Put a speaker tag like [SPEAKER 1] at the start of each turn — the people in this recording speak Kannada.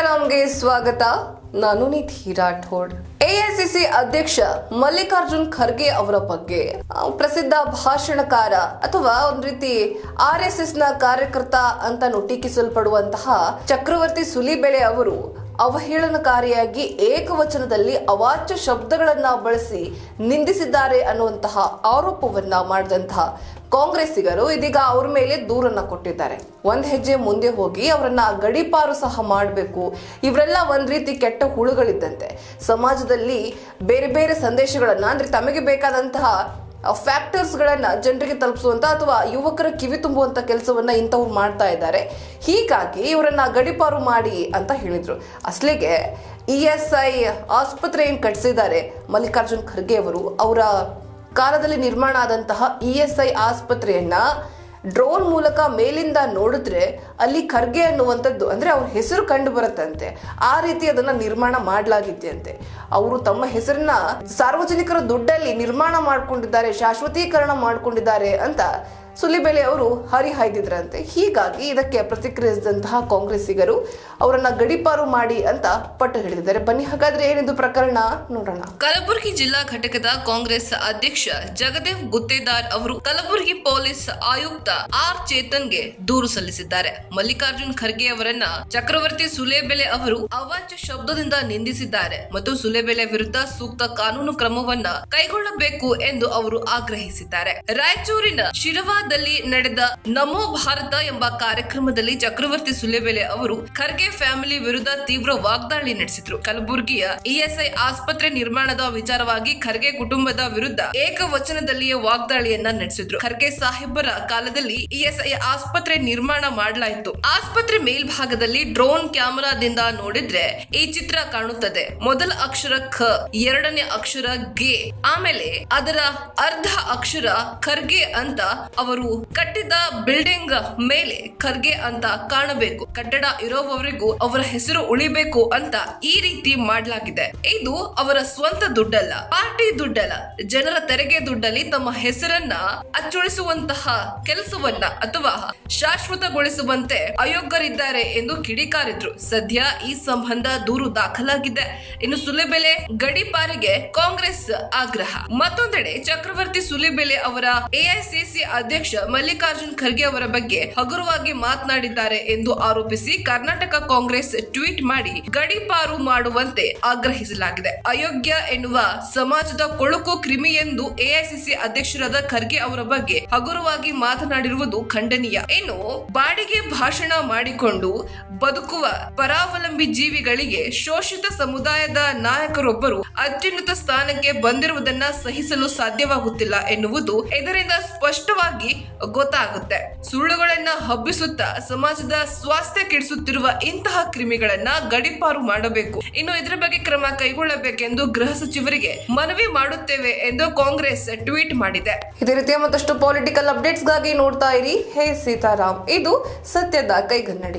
[SPEAKER 1] ಸೀತಾರಾಮ್ಗೆ ಸ್ವಾಗತ. ನಾನು ನಿಧಿ ರಾಠೋಡ್. ಎಐಸಿಸಿ ಅಧ್ಯಕ್ಷ ಮಲ್ಲಿಕಾರ್ಜುನ್ ಖರ್ಗೆ ಅವರ ಬಗ್ಗೆ. ಪ್ರಸಿದ್ಧ ಭಾಷಣಕಾರ ಅಥವಾ ಒಂದ್ ರೀತಿ ಆರ್ ಎಸ್ ಎಸ್ನ ಕಾರ್ಯಕರ್ತ ಅಂತ ಟೀಕಿಸಲ್ಪಡುವಂತಹ ಚಕ್ರವರ್ತಿ ಸುಲಿಬೆಳೆ ಅವರು ಅವಹೇಳನಕಾರಿಯಾಗಿ ಏಕವಚನದಲ್ಲಿ ಅವಾಚ್ಯ ಶಬ್ದಗಳನ್ನ ಬಳಸಿ ನಿಂದಿಸಿದ್ದಾರೆ ಅನ್ನುವಂತಹ ಆರೋಪವನ್ನ ಮಾಡಿದಂತಹ ಕಾಂಗ್ರೆಸ್ಸಿಗರು ಇದೀಗ ಅವ್ರ ಮೇಲೆ ದೂರನ್ನ ಕೊಟ್ಟಿದ್ದಾರೆ. ಒಂದ್ ಹೆಜ್ಜೆ ಮುಂದೆ ಹೋಗಿ ಅವರನ್ನ ಗಡಿಪಾರು ಸಹ ಮಾಡಬೇಕು. ಇವರೆಲ್ಲ ಒಂದ್ ರೀತಿ ಕೆಟ್ಟ ಹುಳುಗಳಿದ್ದಂತೆ. ಸಮಾಜದಲ್ಲಿ ಬೇರೆ ಬೇರೆ ಸಂದೇಶಗಳನ್ನ ಅಂದ್ರೆ ತಮಗೆ ಬೇಕಾದಂತಹ ಫ್ಯಾಕ್ಟರ್ಸ್ ಗಳನ್ನ ಜನರಿಗೆ ತಲುಪಿಸುವಂತ ಅಥವಾ ಯುವಕರ ಕಿವಿ ತುಂಬುವಂತ ಕೆಲಸವನ್ನ ಇಂಥವ್ರು ಮಾಡ್ತಾ ಇದ್ದಾರೆ. ಹೀಗಾಗಿ ಇವರನ್ನು ಗಡಿಪಾರು ಮಾಡಿ ಅಂತ ಹೇಳಿದರು. ಅಸಲಿಗೆ ಇ ಎಸ್ ಐ ಆಸ್ಪತ್ರೆ ಏನು ಕಟ್ಟಿಸಿದ್ದಾರೆ ಮಲ್ಲಿಕಾರ್ಜುನ್ ಖರ್ಗೆ ಅವರು. ಅವರ ಕಾಲದಲ್ಲಿ ನಿರ್ಮಾಣ ಆದಂತಹ ಇ ಎಸ್ ಐ ಆಸ್ಪತ್ರೆಯನ್ನ ಡ್ರೋನ್ ಮೂಲಕ ಮೇಲಿಂದ ನೋಡಿದ್ರೆ ಅಲ್ಲಿ ಖರ್ಗೆ ಅನ್ನುವಂಥದ್ದು, ಅಂದ್ರೆ ಅವ್ರ ಹೆಸರು ಕಂಡು ಬರುತ್ತಂತೆ. ಆ ರೀತಿ ಅದನ್ನ ನಿರ್ಮಾಣ ಮಾಡಲಾಗಿದೆಯಂತೆ ಅವರು ತಮ್ಮ ಹೆಸರನ್ನ ಸಾರ್ವಜನಿಕರ ದುಡ್ಡಲ್ಲಿ ನಿರ್ಮಾಣ ಮಾಡ್ಕೊಂಡಿದ್ದಾರೆ, ಶಾಶ್ವತೀಕರಣ ಮಾಡ್ಕೊಂಡಿದ್ದಾರೆ ಅಂತ ಸುಲಿಬೆಲೆ ಅವರು ಹರಿಹಾಯ್ದಿದ್ರಂತೆ ಹೀಗಾಗಿ ಇದಕ್ಕೆ ಪ್ರತಿಕ್ರಿಯಿಸಿದಂತಹ ಕಾಂಗ್ರೆಸ್ಸಿಗರು ಅವರನ್ನ ಗಡಿಪಾರು ಮಾಡಿ ಅಂತ ಪಟ್ಟು ಹಿಡಿದಿದ್ದಾರೆ. ಬನ್ನಿ, ಹಾಗಾದ್ರೆ ಏನಿದು ಪ್ರಕರಣ? ನೋಡೋಣ.
[SPEAKER 2] ಕಲಬುರಗಿ ಜಿಲ್ಲಾ ಘಟಕದ ಕಾಂಗ್ರೆಸ್ ಅಧ್ಯಕ್ಷ ಜಗದೇವ್ ಗುತ್ತೇದಾರ್ ಅವರು ಕಲಬುರಗಿ ಪೊಲೀಸ್ ಆಯುಕ್ತ ಆರ್ ಚೇತನ್ಗೆ ದೂರು ಸಲ್ಲಿಸಿದ್ದಾರೆ. ಮಲ್ಲಿಕಾರ್ಜುನ್ ಖರ್ಗೆ ಅವರನ್ನ ಚಕ್ರವರ್ತಿ ಸುಲೇಬೆಲೆ ಅವರು ಅವಾಚ್ಯ ಶಬ್ದದಿಂದ ನಿಂದಿಸಿದ್ದಾರೆ ಮತ್ತು ಸುಲೇಬೆಲೆ ವಿರುದ್ಧ ಸೂಕ್ತ ಕಾನೂನು ಕ್ರಮವನ್ನ ಕೈಗೊಳ್ಳಬೇಕು ಎಂದು ಅವರು ಆಗ್ರಹಿಸಿದ್ದಾರೆ. ರಾಯಚೂರಿನ ಶಿರವಾದಲ್ಲಿ ನಡೆದ ನಮೋ ಭಾರತ ಎಂಬ ಕಾರ್ಯಕ್ರಮದಲ್ಲಿ ಚಕ್ರವರ್ತಿ ಸುಲೆಬೆಲೆ ಅವರು ಖರ್ಗೆ ಫ್ಯಾಮಿಲಿ ವಿರುದ್ಧ ತೀವ್ರ ವಾಗ್ದಾಳಿ ನಡೆಸಿದ್ರು. ಕಲಬುರಗಿಯ ಇಎಸ್ಐ ಆಸ್ಪತ್ರೆ ನಿರ್ಮಾಣದ ವಿಚಾರವಾಗಿ ಖರ್ಗೆ ಕುಟುಂಬದ ವಿರುದ್ಧ ಏಕವಚನದಲ್ಲಿಯೇ ವಾಗ್ದಾಳಿಯನ್ನ ನಡೆಸಿದ್ರು. ಖರ್ಗೆ ಸಾಹೇಬರ ಕಾಲದಲ್ಲಿ ಇಎಸ್ಐ ಆಸ್ಪತ್ರೆ ನಿರ್ಮಾಣ ಮಾಡಲಾಯಿತು. ಆಸ್ಪತ್ರೆ ಮೇಲ್ಭಾಗದಲ್ಲಿ ಡ್ರೋನ್ ಕ್ಯಾಮೆರಾದಿಂದ ನೋಡಿದ್ರೆ ಈ ಚಿತ್ರ ಕಾಣುತ್ತದೆ. ಮೊದಲ ಅಕ್ಷರ ಖ, ಎರಡನೇ ಅಕ್ಷರ ಗೆ. ಆಮೇಲೆ ಅದರ ಅರ್ಧ ಅಕ್ಷರ ಖರ್ಗೆ ಅಂತ ಕಟ್ಟಿದ ಬಿಲ್ಡಿಂಗ್ ಮೇಲೆ ಖರ್ಗೆ ಅಂತ ಕಾಣಬೇಕು. ಕಟ್ಟಡ ಇರೋವರೆಗೂ ಅವರ ಹೆಸರು ಉಳಿಬೇಕು ಅಂತ ಈ ರೀತಿ ಮಾಡಲಾಗಿದೆ. ಇದು ಅವರ ಸ್ವಂತ ದುಡ್ಡಲ್ಲ, ಪಾರ್ಟಿ ದುಡ್ಡಲ್ಲ. ಜನರ ತೆರಿಗೆ ದುಡ್ಡಲ್ಲಿ ತಮ್ಮ ಹೆಸರನ್ನ ಅಚ್ಚೊಳಿಸುವಂತಹ ಕೆಲಸವನ್ನ ಅಥವಾ ಶಾಶ್ವತಗೊಳಿಸುವಂತೆ ಅಯೋಗ್ಯರಿದ್ದಾರೆ ಎಂದು ಕಿಡಿಕಾರಿದ್ರು. ಸದ್ಯ ಈ ಸಂಬಂಧ ದೂರು ದಾಖಲಾಗಿದೆ. ಇನ್ನು ಸುಲಿಬೆಲೆ ಗಡಿಪಾರಿಗೆ ಕಾಂಗ್ರೆಸ್ ಆಗ್ರಹ. ಮತ್ತೊಂದೆಡೆ ಚಕ್ರವರ್ತಿ ಸುಲಿಬೆಲೆ ಅವರ ಎಐಸಿಸಿ ಅಧ್ಯಕ್ಷ ಮಲ್ಲಿಕಾರ್ಜುನ್ ಖರ್ಗೆ ಅವರ ಬಗ್ಗೆ ಹಗುರವಾಗಿ ಮಾತನಾಡಿದ್ದಾರೆ ಎಂದು ಆರೋಪಿಸಿ ಕರ್ನಾಟಕ ಕಾಂಗ್ರೆಸ್ ಟ್ವೀಟ್ ಮಾಡಿ ಗಡಿಪಾರು ಮಾಡುವಂತೆ ಆಗ್ರಹಿಸಲಾಗಿದೆ. ಅಯೋಗ್ಯ ಎನ್ನುವ ಸಮಾಜದ ಕೊಳುಕು ಕ್ರಿಮಿ ಎಂದು ಎಐಸಿಸಿ ಅಧ್ಯಕ್ಷರಾದ ಖರ್ಗೆ ಅವರ ಬಗ್ಗೆ ಹಗುರವಾಗಿ ಮಾತನಾಡಿರುವುದು ಖಂಡನೀಯ. ಇನ್ನು ಬಾಡಿಗೆ ಭಾಷಣ ಮಾಡಿಕೊಂಡು ಬದುಕುವ ಪರಾವಲಂಬಿ ಜೀವಿಗಳಿಗೆ ಶೋಷಿತ ಸಮುದಾಯದ ನಾಯಕರೊಬ್ಬರು ಅತ್ಯುನ್ನತ ಸ್ಥಾನಕ್ಕೆ ಬಂದಿರುವುದನ್ನ ಸಹಿಸಲು ಸಾಧ್ಯವಾಗುತ್ತಿಲ್ಲ ಎನ್ನುವುದು ಇದರಿಂದ ಸ್ಪಷ್ಟವಾಗಿ ಗೊತ್ತಾಗುತ್ತೆ. ಸುಳ್ಳುಗಳನ್ನ ಹಬ್ಬಿಸುತ್ತಾ ಸಮಾಜದ ಸ್ವಾಸ್ಥ್ಯ ಕೆಡಿಸುತ್ತಿರುವ ಇಂತಹ ಕ್ರಿಮಿಗಳನ್ನ ಗಡಿಪಾರು ಮಾಡಬೇಕು. ಇನ್ನು ಇದರ ಬಗ್ಗೆ ಕ್ರಮ ಕೈಗೊಳ್ಳಬೇಕೆಂದು ಗೃಹ ಸಚಿವರಿಗೆ ಮನವಿ ಮಾಡುತ್ತೇವೆ ಎಂದು ಕಾಂಗ್ರೆಸ್ ಟ್ವೀಟ್ ಮಾಡಿದೆ.
[SPEAKER 1] ಇದೇ ರೀತಿಯ ಮತ್ತಷ್ಟು ಪೊಲಿಟಿಕಲ್ ಅಪ್ಡೇಟ್ಸ್ಗಾಗಿ ನೋಡ್ತಾ ಇರಿ. ಹೇ ಸೀತಾರಾಮ್, ಇದು ಸತ್ಯದ ಕೈಗನ್ನಡಿ.